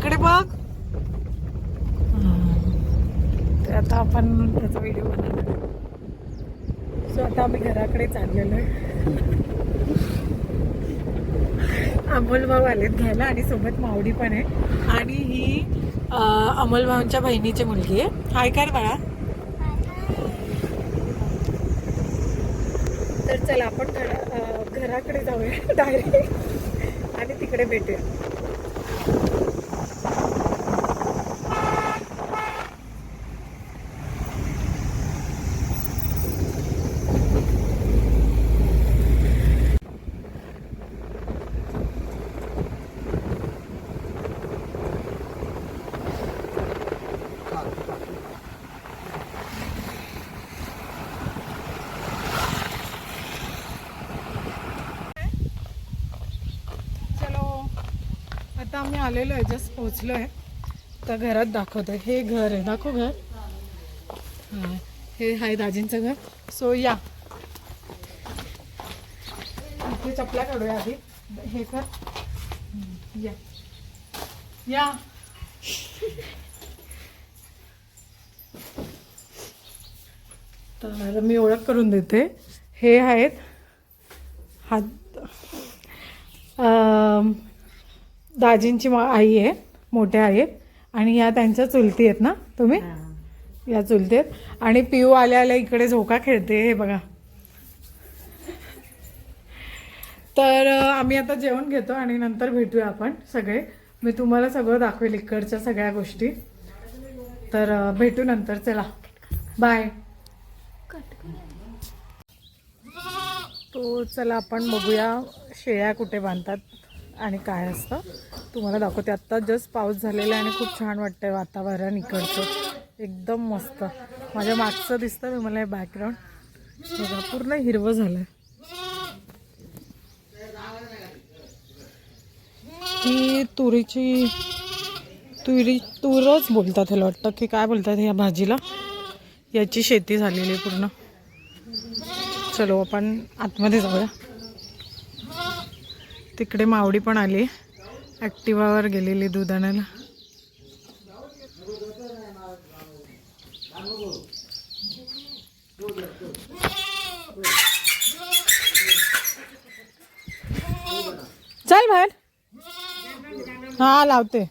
इकडे बघ. तर आता आपण त्याचा व्हिडिओ बनवणार सो आता आम्ही घराकडे चाललेलो आहे. अमोल भाऊ आलेत घ्यायला आणि सोबत मावडी पण आहे. आणि ही अं, अमोल भाऊंच्या बहिणीची मुलगी आहे. हाय कर बाळा. तर चला आपण घरा घराकडे जाऊया डायरेक्ट आणि तिकडे भेटूया चलो आता आम्ही आलेलो आहे जस्ट पोचलो आहे. तर घरात दाखवतो हे घर आहे. दाखव घर. हां हे आहे दाजींचं घर. सो या. इथे चपला काढूया आधी. हे कर. या. या. तर मी ओळख करून देते. हे आहेत हात दाजींची मा- आई आहे मोठ्या आहेत. आणि या त्यांच्या चुलती आहेत ना तुम्ही? या चुलती आहेत. आणि पिऊ आल्या आल्या इकडे झोका खेळते हे बघा. तर आम्ही आता जेवण घेतो आणि नंतर भेटूया आपण सगळे. मी तुम्हाला सगळं दाखवेल इकडच्या सगळ्या गोष्टी. तर भेटू नंतर चला. बाय. तो चला आपण बघूया शेळ्या कुठे बांधतात. आणि काय असतं? तुम्हाला दाखवते. आत्ता जस्ट पाऊस झालेला आहे आणि खूप छान वाटतंय वातावरण इकडचं. एकदम मस्त. माझ्या मागचं दिसतं मी मला हे बॅकग्राऊंड बघा पूर्ण हिरवं झालं ही तुरीची तुरी तूरच बोलतात ह्याला वाटतं. की काय बोलतात या भाजीला? याची शेती झालेली आहे पूर्ण. चलो आपण आतमध्ये जाऊया. तिकडे मावडी पण आली. ॲक्टिवावर गेलेली दूध आणायला. चल बाहेर. हा लावते.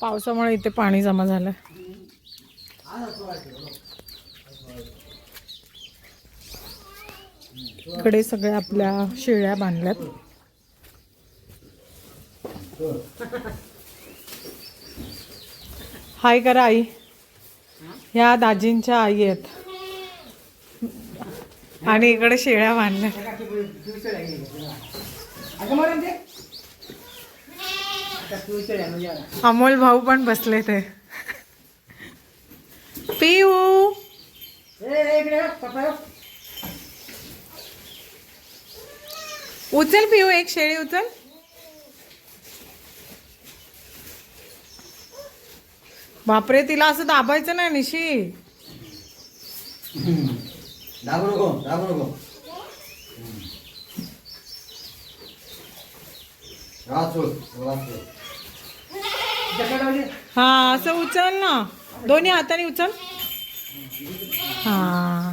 पावसामुळे इथे पाणी जमा झालं इकडे सगळ्या आपल्या शेळ्या बांधल्यात. हाय करा आई. ह्या दाजींच्या आई आहेत. आणि इकडे शेळ्या बांधल्या. अमोल भाऊ पण बसले ते. पिऊ उचल पिऊ एक शेळी उचल. बापरे तिला असं दाबायचं नाही निशी. दाबू नको दाबू नको. हा असं उचल ना. दोन्ही हाताने उचल. हा.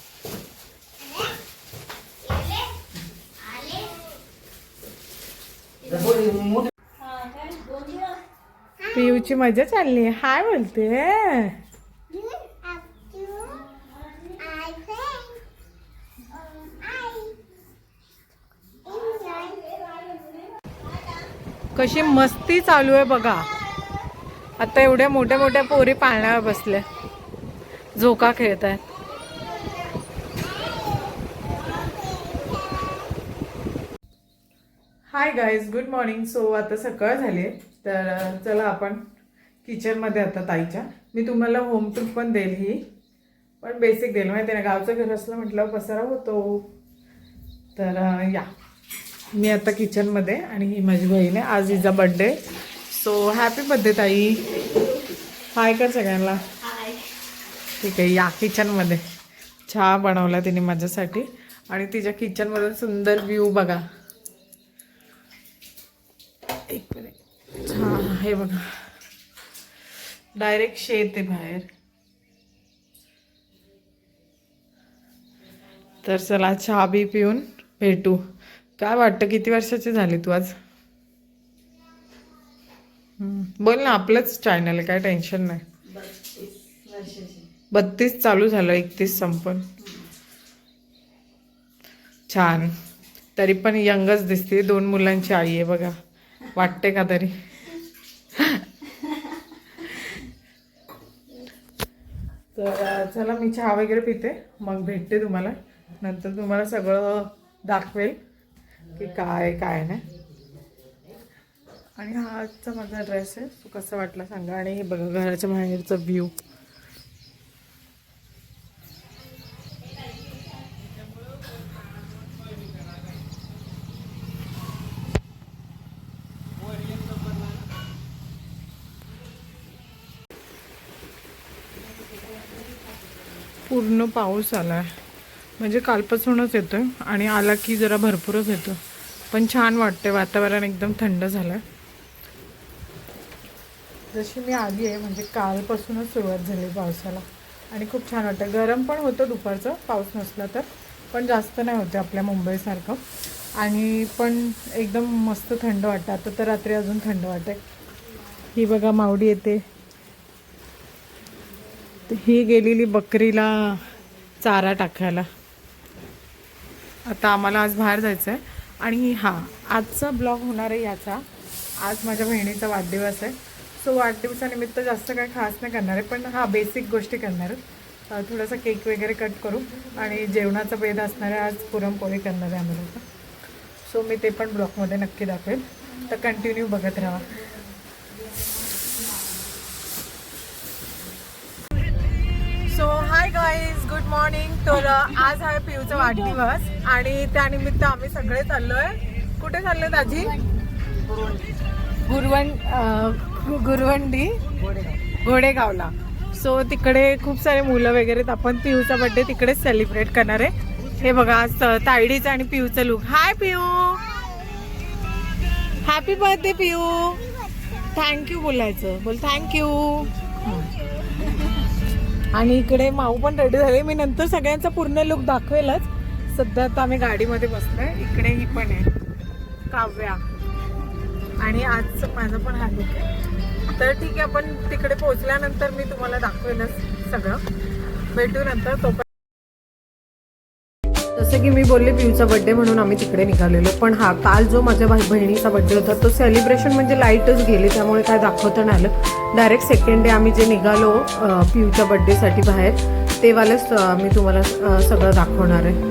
हा, पियूची मजा चालली हाय बोलते. कशी मस्ती चालू आहे बघा. आता एवढ्या मोठ्या मोठ्या पोरी पाळण्यावर बसल्या. झोका खेळत आहेत hi guys good morning so आता सकाळ झाली तर चला आपण किचनमध्ये आता ताईच्या. मी तुम्हाला होम टूर पण देईल ही. पण बेसिक देईल. माहिती ना गावचं घर असलं म्हटलं पसारा होतो. तर या. मी आता किचनमध्ये आणि ही माझी बहीण आहे. आज हिचा बड्डे सो हॅपी बड्डे ताई. हाय कर सगळ्यांना. ठीक आहे या किचनमध्ये चहा बनवला तिने माझ्यासाठी. आणि तिच्या किचनमधून सुंदर व्ह्यू बघा एक मिनिट चहा हे बघा. डायरेक्ट शे येते बाहेर. तर चला चहा बी पिऊन भेटू. काय वाटतं किती वर्षाची झाली तू आज? बोल ना आपलंच चॅनल आहे काय टेन्शन नाही. बत्तीस चालू झालं एकतीस संपन. छान. तरी पण यंगच दिसते दोन मुलांची आई आहे बघा. वाटते का तरी? तर चला मी चहा वगैरे पिते. मग भेटते तुम्हाला. नंतर तुम्हाला सगळं दाखवेल की काय काय नाही. आणि हा आजचा माझा ड्रेस आहे. तो कसा वाटला सांगा. आणि हे बघा घराच्या बाहेरचा व्ह्यू पूर्ण पाऊस आला. आहे म्हणजे कालपासूनच येतो आहे आणि आला की जरा भरपूरच येतो पण छान वाटते वातावरण एकदम थंड झालं आहे जशी मी आली आहे म्हणजे कालपासूनच सुरुवात झाली पावसाला. आणि खूप छान वाटतं गरम पण होतं दुपारचं पाऊस नसला तर. पण जास्त नाही होते आपल्या मुंबईसारखं. आणि पण एकदम मस्त थंड वाटतं. आता तर रात्री अजून थंड वाटते ही बघा मावडी येते. ही गेलेली बकरीला. चारा टाकायला. आता आम्हाला आज बाहेर जायचं आहे आणि हां आजचा ब्लॉग होणार आहे याचा. आज माझ्या बहिणीचा वाढदिवस आहे. सो वाढदिवसानिमित्त जास्त काही खास नाही करणार आहे पण हां बेसिक गोष्टी करणार आहे. थोडासा केक वगैरे कट करू. आणि जेवणाचा भेद असणार आहे आज पुरणपोळी करणार आहे आम्ही लोक. सो मी ते पण ब्लॉगमध्ये नक्की दाखवेल तर कंटिन्यू बघत राहा. गाईज गुड मॉर्निंग तर uh, आज आहे पिऊचा वाढदिवस आणि त्यानिमित्त आम्ही सगळे चाललोय. कुठे चाललोय आजी? गुरवण अ, गुरवंडी घोडेगावला सो तिकडे खूप सारे मुलं वगैरे आहेत. आपण पिऊचा बर्थडे तिकडेच सेलिब्रेट करणार आहे. हे बघा आज तायडीचं आणि पिऊचं look hi Piu happy birthday Piu thank you बोलायचं. बोल थँक्यू आणि इकडे माऊ पण रेडी झाले. मी नंतर सगळ्यांचा पूर्ण लुक दाखवेलच. सध्या आता आम्ही गाडीमध्ये बसलोय. इकडे ही पण आहे. काव्या. आणि आज माझा पण हा लुक आहे. तर ठीक आहे आपण तिकडे पोहोचल्यानंतर मी तुम्हाला दाखवेलच सगळं. भेटू नंतर. तो जसं की मी बोलले पिऊचा बर्थडे म्हणून आम्ही तिकडे निघालेलो. पण हा काल जो माझ्या भाई बहिणीचा बर्थडे होता तो सेलिब्रेशन म्हणजे लाईटच गेली त्यामुळे काय दाखवता नाही आलं. डायरेक्ट सेकंड डे आम्ही जे निघालो पिऊच्या बर्थडेसाठी बाहेर तेवालेच मी तुम्हाला सगळं दाखवणार आहे.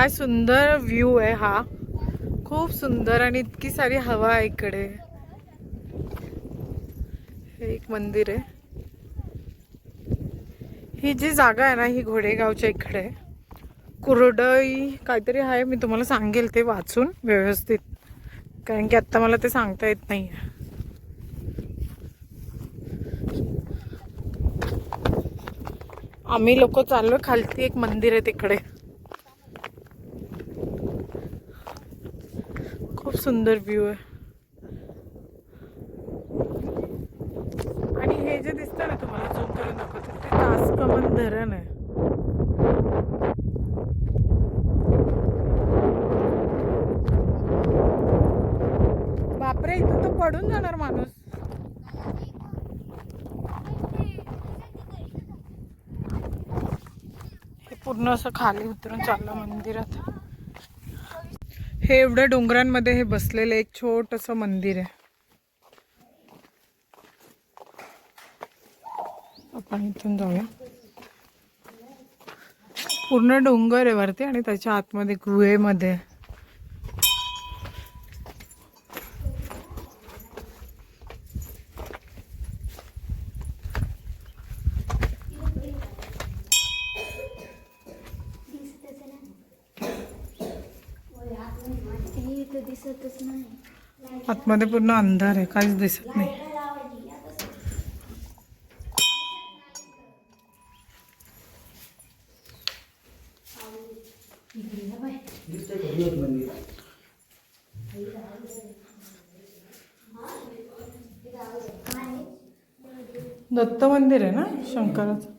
काय सुंदर व्ह्यू आहे हा. खूप सुंदर आणि इतकी सारी हवा आहे इकडे. हे एक मंदिर आहे. ही जी जागा आहे ना ही घोडेगावच्या इकडे. कुरडई काहीतरी आहे मी तुम्हाला सांगेल ते वाचून व्यवस्थित. कारण की आत्ता मला ते सांगता येत नाही आहे आम्ही लोक चाललो खालती एक मंदिर आहे तिकडे. सुंदर व्ह्यू आहे. आणि हे जे दिसतं ना तुम्हाला झूम करून दाखवतो ते तासकमन धरण आहे. बापरे इथून तर पडून जाणार माणूस. पूर्ण असं खाली उतरून चाललं मंदिरात. हे एवढ्या डोंगरांमध्ये हे बसलेलं एक छोटस मंदिर आहे. आपण इथून जाऊया. पूर्ण डोंगर आहे वरती आणि त्याच्या आतमध्ये गुहेमध्ये हे तर दिसतच नाही. आतमध्ये पूर्ण अंधार आहे काहीच दिसत नाही. दत्त मंदिर आहे ना शंकराचं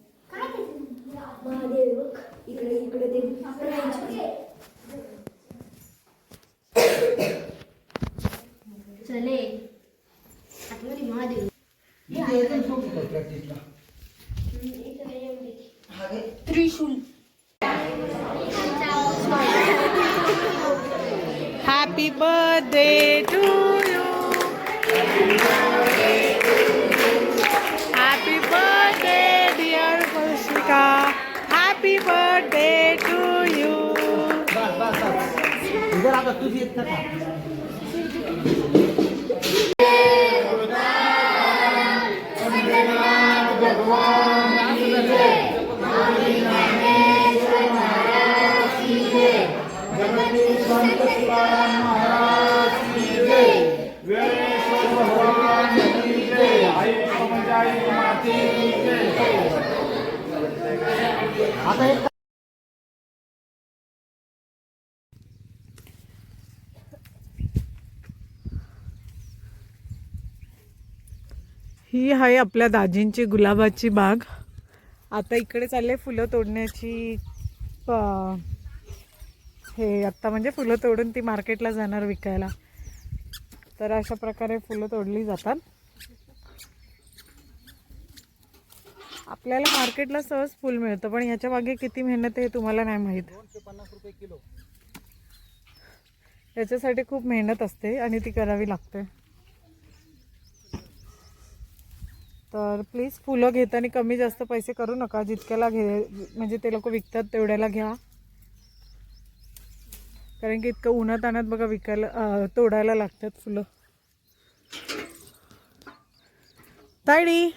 महादेव इकडे इकडे ते चले आतमध्ये महादेव. त्रिशूल. Happy birthday to you happy birthday dear Varshika happy birthday to you इधर आता तुझी येत का ही आहे आपल्या दाजींची गुलाबाची बाग. आता इकडे चालले फुलं तोडण्याची प- हे आत्ता म्हणजे फुलं तोडून ती मार्केटला जाणार विकायला. तर अशा प्रकारे फुलं तोडली जातात. आपल्याला मार्केटला सहज फुल मिळतं पण याच्या मागे किती मेहनत आहे हे तुम्हाला नाही माहीत. किलो याच्यासाठी खूप मेहनत असते आणि ती करावी लागते. तर प्लीज फुलं घेताना कमी जास्त पैसे करू नका. जितक्याला घे म्हणजे ते लोक विकतात तेवढ्याला घ्या. कारण की इतकं उन्हात आणत बघा विकायला तोडायला लागतात फुलं. तायडी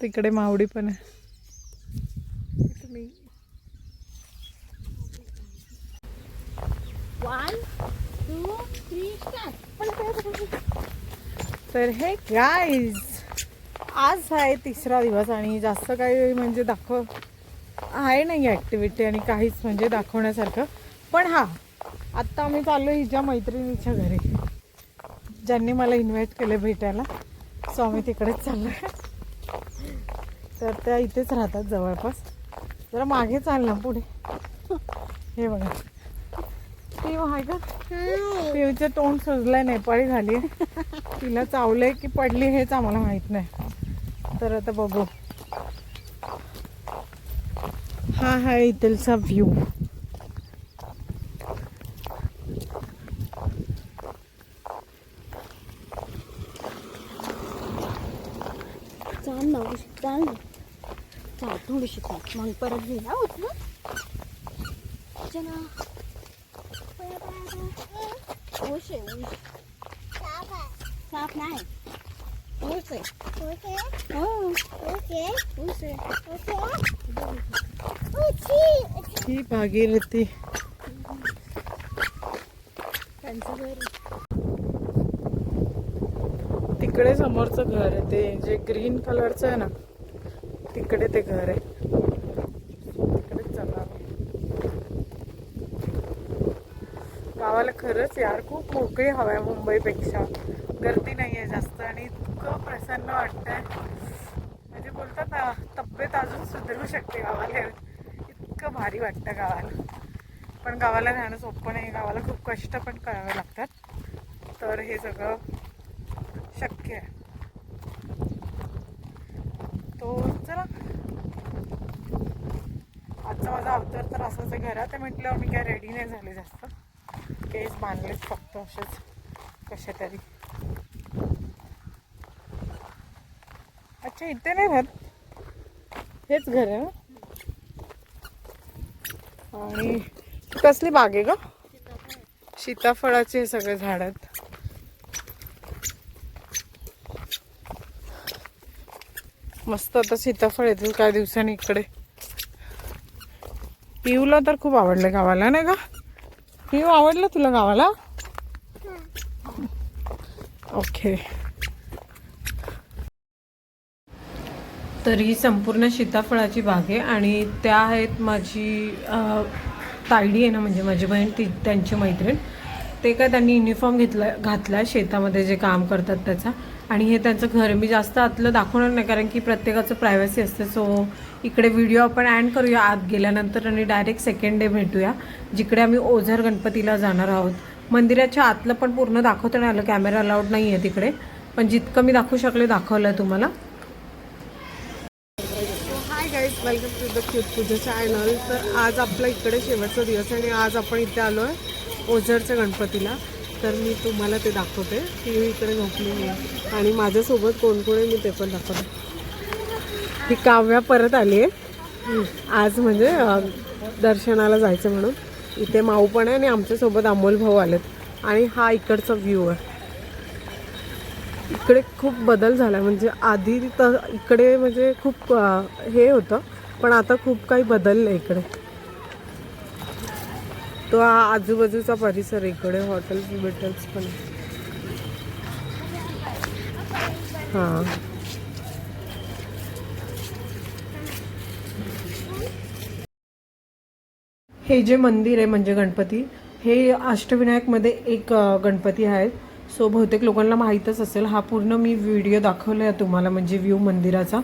तिकडे मावडी पण आहे तुम्ही वन टू थ्री तर हे गाईज आज आहे तिसरा दिवस आणि जास्त काही म्हणजे दाखव आहे नाही ॲक्टिव्हिटी आणि काहीच म्हणजे दाखवण्यासारखं. पण हा आत्ता आम्ही चाललो हिच्या मैत्रिणीच्या घरी. ज्यांनी मला इन्व्हाइट केले भेटायला. सो आम्ही तिकडेच चाललो आहे तर त्या इथेच राहतात जवळपास. जरा मागे चाल ना पुढे. हे बघा. पिऊ आहे का? पिऊचं तोंड सुजलंय नेपाळी झाली तिला चावलंय की पडली हेच आम्हाला माहीत नाही. तर आता बघू. हा हा इथलचा व्ह्यू चाल ना चाल ना. चाल थोडीशी चाल मग परत गेला ना ना. चला. हो, ऊस आहे साप नाही ऊस आहे हो ऊस आहे ही भागीरथी त्यांचं घर. तिकडे समोरचं घर आहे ते. जे ग्रीन कलरचं आहे ना तिकडे ते घर आहे. तिकडेच. गावाला खरंच यार खूप मोकळी हवा आहे मुंबईपेक्षा. गर्दी नाही आहे जास्त आणि इतकं प्रसन्न वाटतंय. म्हणजे बोलतात ना तब्येत अजून सुधरू शकते गावाला. इतकं भारी वाटतं गावाला. पण गावाला राहणं सोपं नाही. गावाला खूप कष्ट पण करावे लागतात. तर हे सगळं शक्य आहे. तो चला. आजचा माझा अवतार तर असाच आहे घरात. आहे म्हटल्यावर मी काय रेडी नाही झाले जास्त. केस बांधलेच फक्त असेच. कशा तरी अच्छा इथे नाही राहत. हेच घर आहे ना आणि कसली बाग आहे ग? सीताफळाचे हे सगळे झाड आहेत. मस्त आता सीताफळ येतील काही दिवसांनी इकडे. पिऊला तर खूप आवडलं गावाला नाही का पिऊ आवडलं तुला गावाला? ओके तर ही संपूर्ण सीताफळाची बाग आहे आणि त्या आहेत माझी तायडी आहे ना म्हणजे माझी बहीण ती त्यांची मैत्रीण. ते काय त्यांनी युनिफॉर्म घेतला घातला शेतामध्ये जे काम करतात त्याचा. आणि हे त्यांचं घर मी जास्त आतलं दाखवणार नाही कारण की प्रत्येकाचं प्रायव्हसी असते. सो इकडे व्हिडिओ आपण ॲड करूया. आत गेल्यानंतर आणि डायरेक्ट सेकंड डे भेटूया जिकडे आम्ही ओझर गणपतीला जाणार आहोत. मंदिराच्या आतलं पण पूर्ण दाखवता नाही आलं. कॅमेरा अलाउड नाही आहे तिकडे. पण जितकं मी दाखवू शकले दाखवलं आहे तुम्हाला hi guys welcome to the cute Pooja channel तर आज आपला इकडे शेवटचा दिवस आहे आणि आज आपण इथे आलो आहे ओझरच्या गणपतीला. तर मी तुम्हाला ते दाखवते. की मी इकडे झोपलेली आहे आणि माझ्यासोबत कोण कोण आहे मी ते पण दाखवते. ही काव्या परत आली आहे आज म्हणजे दर्शनाला जायचं म्हणून. इथे माऊ पण आहे आणि आमच्यासोबत अमोल भाऊ आलेत. आणि हा इकडचा व्ह्यू आहे इकडे खूप बदल झाला. म्हणजे आधी तर इकडे म्हणजे खूप हे होतं पण आता खूप काही बदललं इकडे. तो हा आजूबाजूचा परिसर इकडे. हॉटेल्स बिटल्स पण हां. हे जे मंदिर आहे म्हणजे गणपती हे अष्टविनायकमध्ये एक गणपती आहेत. सो बहुतेक लोकांना माहीतच असेल हा पूर्ण मी व्हिडिओ दाखवला आहे तुम्हाला म्हणजे व्ह्यू मंदिराचा.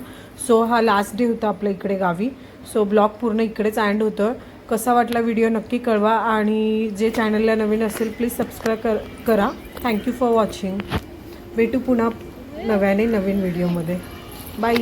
सो हा लास्ट डे होता आपल्या इकडे गावी. सो ब्लॉग पूर्ण इकडेच अँड होतं. कसा वाटला व्हिडिओ नक्की कळवा आणि जे चॅनलला नवीन असेल प्लीज सबस्क्राईब कर करा. थँक्यू फॉर वॉचिंग भेटू पुन्हा नव्याने नवीन व्हिडिओमध्ये बाय